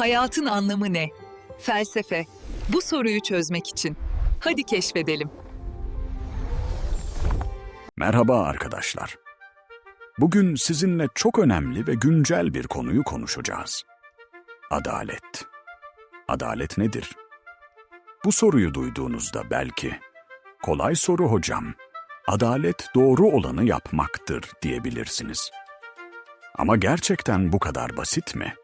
Hayatın anlamı ne? Felsefe. Bu soruyu çözmek için. Hadi keşfedelim. Merhaba arkadaşlar. Bugün sizinle çok önemli ve güncel bir konuyu konuşacağız. Adalet. Adalet nedir? Bu soruyu duyduğunuzda belki kolay soru hocam. Adalet doğru olanı yapmaktır diyebilirsiniz. Ama gerçekten bu kadar basit mi?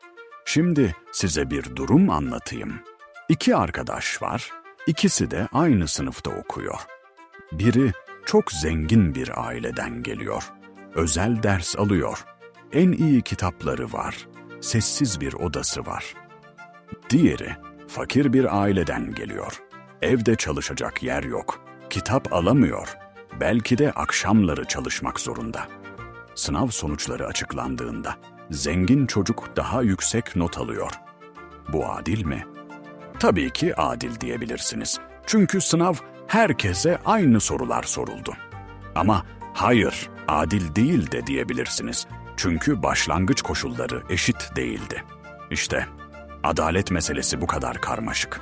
Şimdi size bir durum anlatayım. İki arkadaş var, ikisi de aynı sınıfta okuyor. Biri çok zengin bir aileden geliyor. Özel ders alıyor. En iyi kitapları var. Sessiz bir odası var. Diğeri fakir bir aileden geliyor. Evde çalışacak yer yok. Kitap alamıyor. Belki de akşamları çalışmak zorunda. Sınav sonuçları açıklandığında zengin çocuk daha yüksek not alıyor. Bu adil mi? Tabii ki adil diyebilirsiniz. Çünkü sınav herkese aynı sorular soruldu. Ama hayır, adil değil de diyebilirsiniz. Çünkü başlangıç koşulları eşit değildi. İşte adalet meselesi bu kadar karmaşık.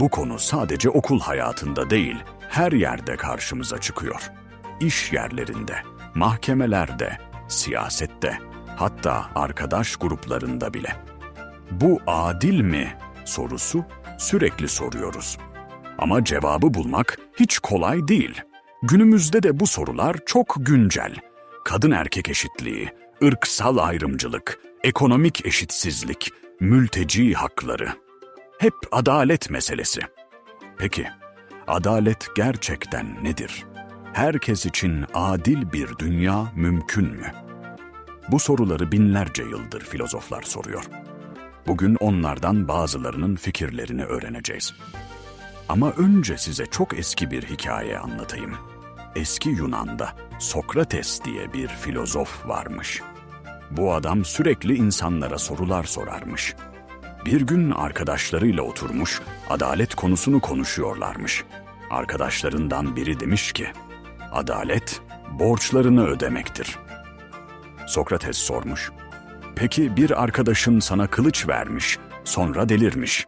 Bu konu sadece okul hayatında değil, her yerde karşımıza çıkıyor. İş yerlerinde, mahkemelerde, siyasette, hatta arkadaş gruplarında bile. Bu adil mi sorusu sürekli soruyoruz. Ama cevabı bulmak hiç kolay değil. Günümüzde de bu sorular çok güncel. Kadın erkek eşitliği, ırksal ayrımcılık, ekonomik eşitsizlik, mülteci hakları. Hep adalet meselesi. Peki, adalet gerçekten nedir? Herkes için adil bir dünya mümkün mü? Bu soruları binlerce yıldır filozoflar soruyor. Bugün onlardan bazılarının fikirlerini öğreneceğiz. Ama önce size çok eski bir hikaye anlatayım. Eski Yunan'da Sokrates diye bir filozof varmış. Bu adam sürekli insanlara sorular sorarmış. Bir gün arkadaşlarıyla oturmuş, adalet konusunu konuşuyorlarmış. Arkadaşlarından biri demiş ki, adalet borçlarını ödemektir. Sokrates sormuş, peki bir arkadaşın sana kılıç vermiş, sonra delirmiş.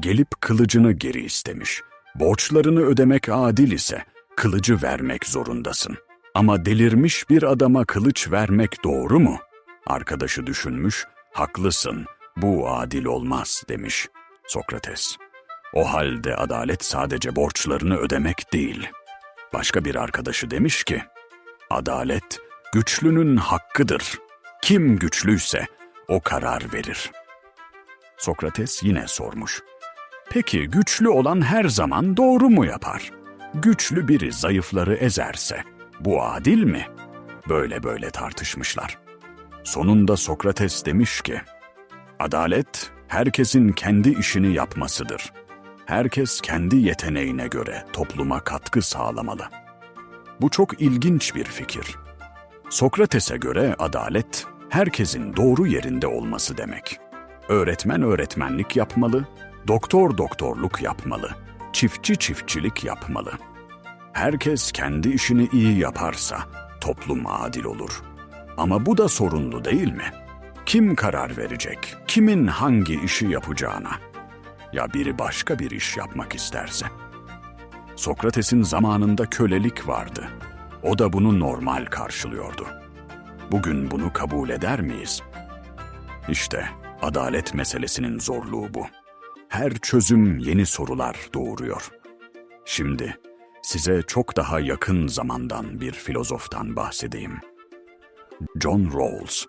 Gelip kılıcını geri istemiş. Borçlarını ödemek adil ise kılıcı vermek zorundasın. Ama delirmiş bir adama kılıç vermek doğru mu? Arkadaşı düşünmüş, haklısın, bu adil olmaz demiş Sokrates. O halde adalet sadece borçlarını ödemek değil. Başka bir arkadaşı demiş ki, adalet güçlünün hakkıdır. Kim güçlüyse o karar verir. Sokrates yine sormuş. Peki güçlü olan her zaman doğru mu yapar? Güçlü biri zayıfları ezerse bu adil mi? Böyle böyle tartışmışlar. Sonunda Sokrates demiş ki, Adalet herkesin kendi işini yapmasıdır. Herkes kendi yeteneğine göre topluma katkı sağlamalı. Bu çok ilginç bir fikir. Sokrates'e göre adalet herkesin doğru yerinde olması demek. Öğretmen öğretmenlik yapmalı, doktor doktorluk yapmalı, çiftçi çiftçilik yapmalı. Herkes kendi işini iyi yaparsa toplum adil olur. Ama bu da sorunlu değil mi? Kim karar verecek? Kimin hangi işi yapacağına? Ya biri başka bir iş yapmak isterse? Sokrates'in zamanında kölelik vardı. O da bunu normal karşılıyordu. Bugün bunu kabul eder miyiz? İşte adalet meselesinin zorluğu bu. Her çözüm yeni sorular doğuruyor. Şimdi size çok daha yakın zamandan bir filozoftan bahsedeyim. John Rawls.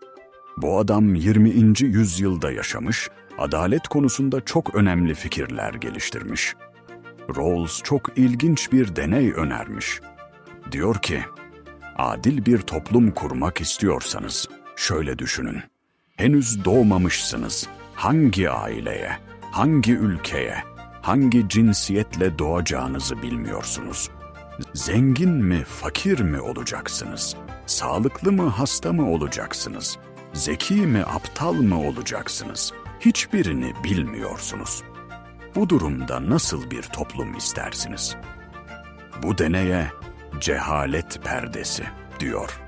Bu adam 20. yüzyılda yaşamış, adalet konusunda çok önemli fikirler geliştirmiş. Rawls çok ilginç bir deney önermiş. Diyor ki, adil bir toplum kurmak istiyorsanız şöyle düşünün. Henüz doğmamışsınız. Hangi aileye, hangi ülkeye, hangi cinsiyetle doğacağınızı bilmiyorsunuz. Zengin mi, fakir mi olacaksınız? Sağlıklı mı, hasta mı olacaksınız? Zeki mi, aptal mı olacaksınız? Hiçbirini bilmiyorsunuz. Bu durumda nasıl bir toplum istersiniz? Bu deneye cehalet perdesi diyor.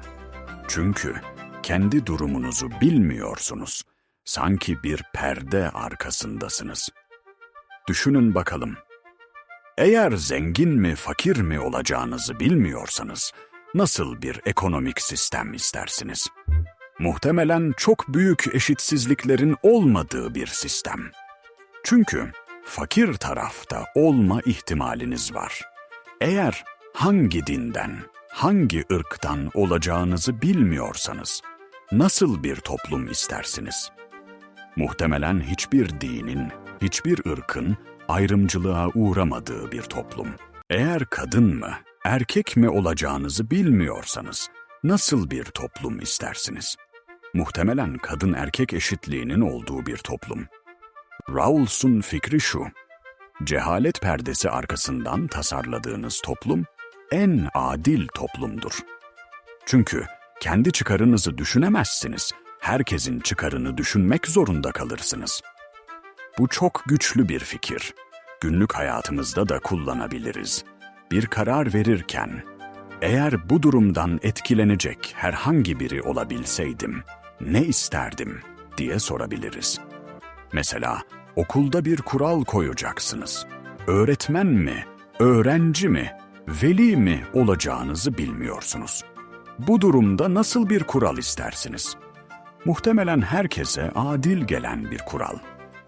Çünkü kendi durumunuzu bilmiyorsunuz. Sanki bir perde arkasındasınız. Düşünün bakalım. Eğer zengin mi, fakir mi olacağınızı bilmiyorsanız nasıl bir ekonomik sistem istersiniz? Muhtemelen çok büyük eşitsizliklerin olmadığı bir sistem. Çünkü fakir tarafta olma ihtimaliniz var. Eğer hangi dinden, hangi ırktan olacağınızı bilmiyorsanız nasıl bir toplum istersiniz? Muhtemelen hiçbir dinin, hiçbir ırkın ayrımcılığa uğramadığı bir toplum. Eğer kadın mı, erkek mi olacağınızı bilmiyorsanız nasıl bir toplum istersiniz? Muhtemelen kadın erkek eşitliğinin olduğu bir toplum. Rawls'un fikri şu, cehalet perdesi arkasından tasarladığınız toplum en adil toplumdur. Çünkü kendi çıkarınızı düşünemezsiniz, herkesin çıkarını düşünmek zorunda kalırsınız. Bu çok güçlü bir fikir. Günlük hayatımızda da kullanabiliriz. Bir karar verirken, eğer bu durumdan etkilenecek herhangi biri olabilseydim, ne isterdim diye sorabiliriz. Mesela okulda bir kural koyacaksınız. Öğretmen mi, öğrenci mi, veli mi olacağınızı bilmiyorsunuz. Bu durumda nasıl bir kural istersiniz? Muhtemelen herkese adil gelen bir kural.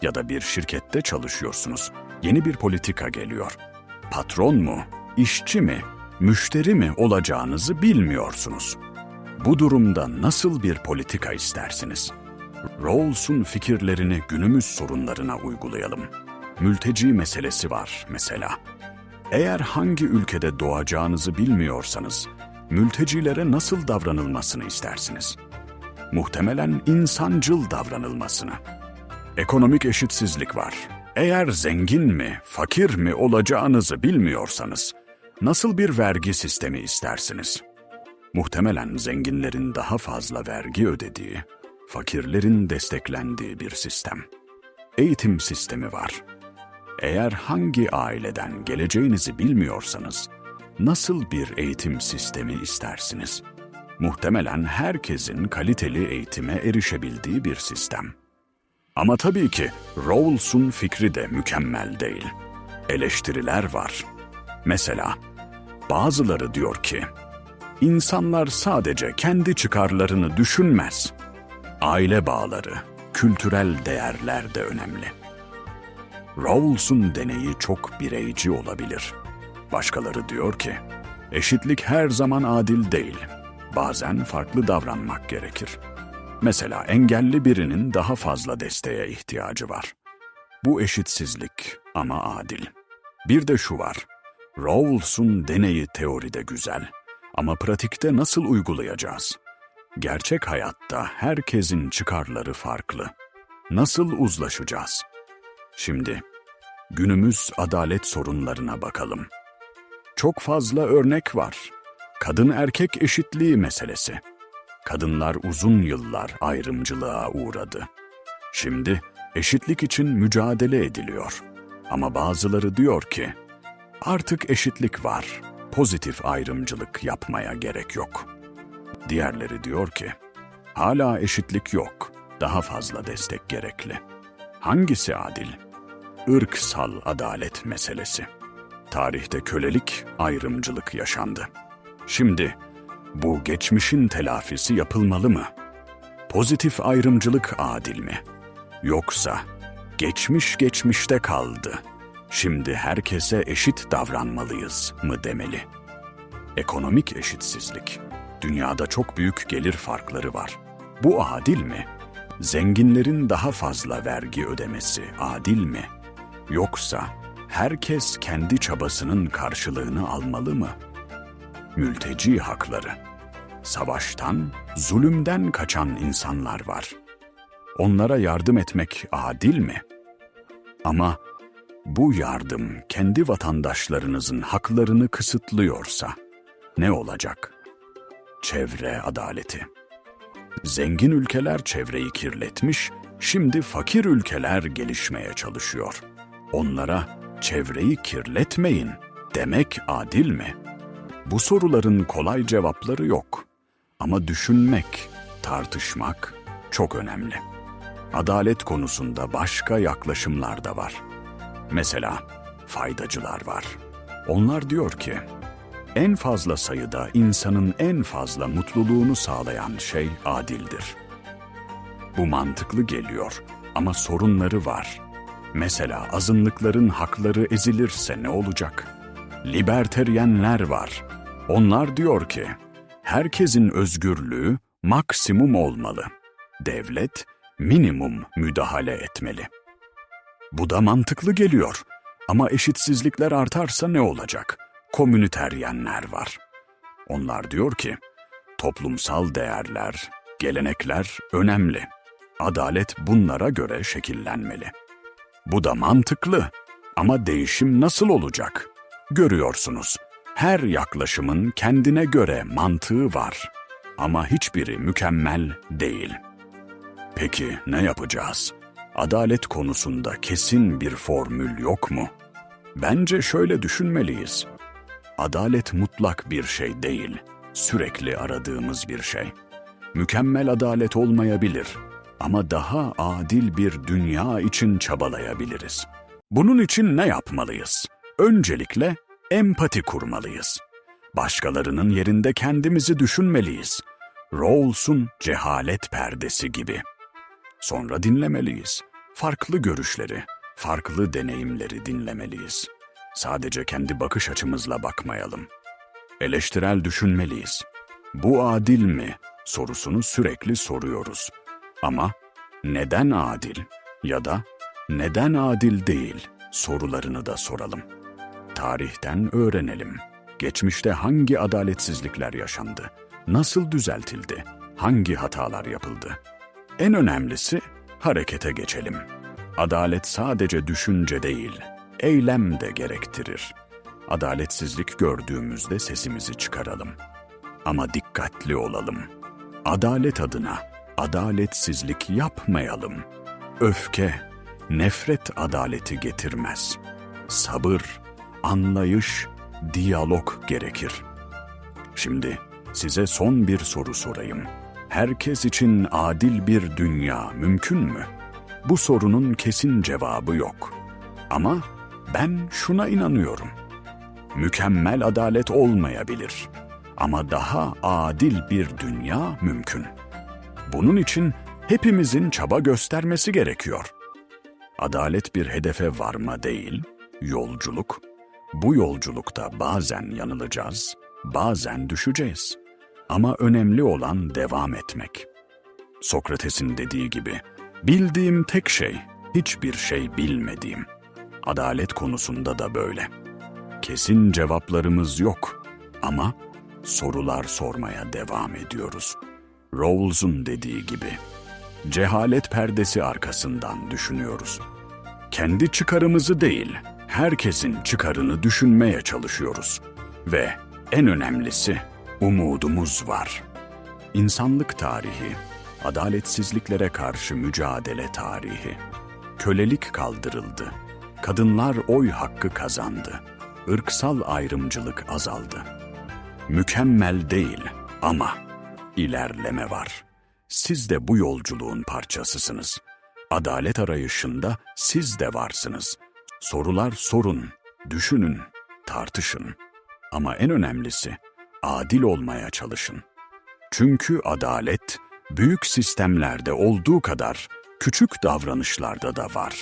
Ya da bir şirkette çalışıyorsunuz. Yeni bir politika geliyor. Patron mu, işçi mi, müşteri mi olacağınızı bilmiyorsunuz. Bu durumda nasıl bir politika istersiniz? Rawls'un fikirlerini günümüz sorunlarına uygulayalım. Mülteci meselesi var mesela. Eğer hangi ülkede doğacağınızı bilmiyorsanız, mültecilere nasıl davranılmasını istersiniz? Muhtemelen insancıl davranılmasını. Ekonomik eşitsizlik var. Eğer zengin mi, fakir mi olacağınızı bilmiyorsanız, nasıl bir vergi sistemi istersiniz? Muhtemelen zenginlerin daha fazla vergi ödediği, fakirlerin desteklendiği bir sistem. Eğitim sistemi var. Eğer hangi aileden geleceğinizi bilmiyorsanız, nasıl bir eğitim sistemi istersiniz? Muhtemelen herkesin kaliteli eğitime erişebildiği bir sistem. Ama tabii ki Rawls'un fikri de mükemmel değil. Eleştiriler var. Mesela bazıları diyor ki, insanlar sadece kendi çıkarlarını düşünmez. Aile bağları, kültürel değerler de önemli. Rawls'un deneyi çok bireyci olabilir. Başkaları diyor ki, eşitlik her zaman adil değil. Bazen farklı davranmak gerekir. Mesela engelli birinin daha fazla desteğe ihtiyacı var. Bu eşitsizlik ama adil. Bir de şu var. Rawls'un deneyi teoride güzel ama pratikte nasıl uygulayacağız? Gerçek hayatta herkesin çıkarları farklı. Nasıl uzlaşacağız? Şimdi günümüz adalet sorunlarına bakalım. Çok fazla örnek var. Kadın erkek eşitliği meselesi. Kadınlar uzun yıllar ayrımcılığa uğradı. Şimdi eşitlik için mücadele ediliyor. Ama bazıları diyor ki, artık eşitlik var, pozitif ayrımcılık yapmaya gerek yok. Diğerleri diyor ki, hala eşitlik yok, daha fazla destek gerekli. Hangisi adil? Irksal adalet meselesi. Tarihte kölelik, ayrımcılık yaşandı. Şimdi bu geçmişin telafisi yapılmalı mı? Pozitif ayrımcılık adil mi? Yoksa geçmiş geçmişte kaldı. Şimdi herkese eşit davranmalıyız mı demeli? Ekonomik eşitsizlik. Dünyada çok büyük gelir farkları var. Bu adil mi? Zenginlerin daha fazla vergi ödemesi adil mi? Yoksa herkes kendi çabasının karşılığını almalı mı? Mülteci hakları. Savaştan, zulümden kaçan insanlar var. Onlara yardım etmek adil mi? Ama bu yardım kendi vatandaşlarınızın haklarını kısıtlıyorsa ne olacak? Çevre adaleti. Zengin ülkeler çevreyi kirletmiş, şimdi fakir ülkeler gelişmeye çalışıyor. Onlara çevreyi kirletmeyin demek adil mi? Bu soruların kolay cevapları yok. Ama düşünmek, tartışmak çok önemli. adalet konusunda başka yaklaşımlar da var. Mesela faydacılar var. Onlar diyor ki, en fazla sayıda insanın en fazla mutluluğunu sağlayan şey adildir. Bu mantıklı geliyor ama sorunları var. Mesela azınlıkların hakları ezilirse ne olacak? Liberteryenler var. Onlar diyor ki, herkesin özgürlüğü maksimum olmalı. Devlet minimum müdahale etmeli. Bu da mantıklı geliyor. Ama eşitsizlikler artarsa ne olacak? Komüniteryenler var. Onlar diyor ki, toplumsal değerler, gelenekler önemli. Adalet bunlara göre şekillenmeli. Bu da mantıklı. Ama değişim nasıl olacak? Görüyorsunuz, her yaklaşımın kendine göre mantığı var. Ama hiçbiri mükemmel değil. Peki ne yapacağız? Adalet konusunda kesin bir formül yok mu? Bence şöyle düşünmeliyiz. Adalet mutlak bir şey değil, sürekli aradığımız bir şey. Mükemmel adalet olmayabilir ama daha adil bir dünya için çabalayabiliriz. Bunun için ne yapmalıyız? Öncelikle empati kurmalıyız. Başkalarının yerinde kendimizi düşünmeliyiz. Rawls'un cehalet perdesi gibi. Sonra dinlemeliyiz. Farklı görüşleri, farklı deneyimleri dinlemeliyiz. Sadece kendi bakış açımızla bakmayalım. Eleştirel düşünmeliyiz. Bu adil mi sorusunu sürekli soruyoruz. Ama neden adil ya da neden adil değil sorularını da soralım. Tarihten öğrenelim. Geçmişte hangi adaletsizlikler yaşandı? Nasıl düzeltildi? Hangi hatalar yapıldı? En önemlisi harekete geçelim. Adalet sadece düşünce değil, eylem de gerektirir. Adaletsizlik gördüğümüzde sesimizi çıkaralım. Ama dikkatli olalım. Adalet adına adaletsizlik yapmayalım. Öfke, nefret adaleti getirmez. Sabır, anlayış, diyalog gerekir. Şimdi size son bir soru sorayım. Herkes için adil bir dünya mümkün mü? Bu sorunun kesin cevabı yok. Ama ben şuna inanıyorum. Mükemmel adalet olmayabilir ama daha adil bir dünya mümkün. Bunun için hepimizin çaba göstermesi gerekiyor. Adalet bir hedefe varma değil, yolculuk. Bu yolculukta bazen yanılacağız, bazen düşeceğiz. Ama önemli olan devam etmek. Sokrates'in dediği gibi, bildiğim tek şey, hiçbir şey bilmediğim. Adalet konusunda da böyle. Kesin cevaplarımız yok ama sorular sormaya devam ediyoruz. Rawls'un dediği gibi, cehalet perdesi arkasından düşünüyoruz. Kendi çıkarımızı değil, herkesin çıkarını düşünmeye çalışıyoruz. Ve en önemlisi, umudumuz var. İnsanlık tarihi, adaletsizliklere karşı mücadele tarihi. Kölelik kaldırıldı, kadınlar oy hakkı kazandı, ırksal ayrımcılık azaldı. Mükemmel değil ama ilerleme var. Siz de bu yolculuğun parçasısınız. Adalet arayışında siz de varsınız. Sorular sorun, düşünün, tartışın. Ama en önemlisi adil olmaya çalışın. Çünkü adalet büyük sistemlerde olduğu kadar küçük davranışlarda da var.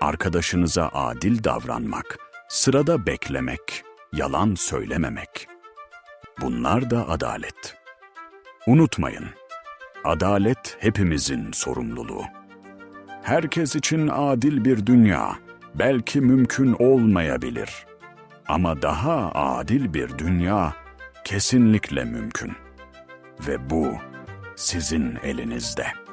Arkadaşınıza adil davranmak, sırada beklemek, yalan söylememek. Bunlar da adalet. Unutmayın, adalet hepimizin sorumluluğu. Herkes için adil bir dünya belki mümkün olmayabilir. Ama daha adil bir dünya kesinlikle mümkün. Ve bu sizin elinizde.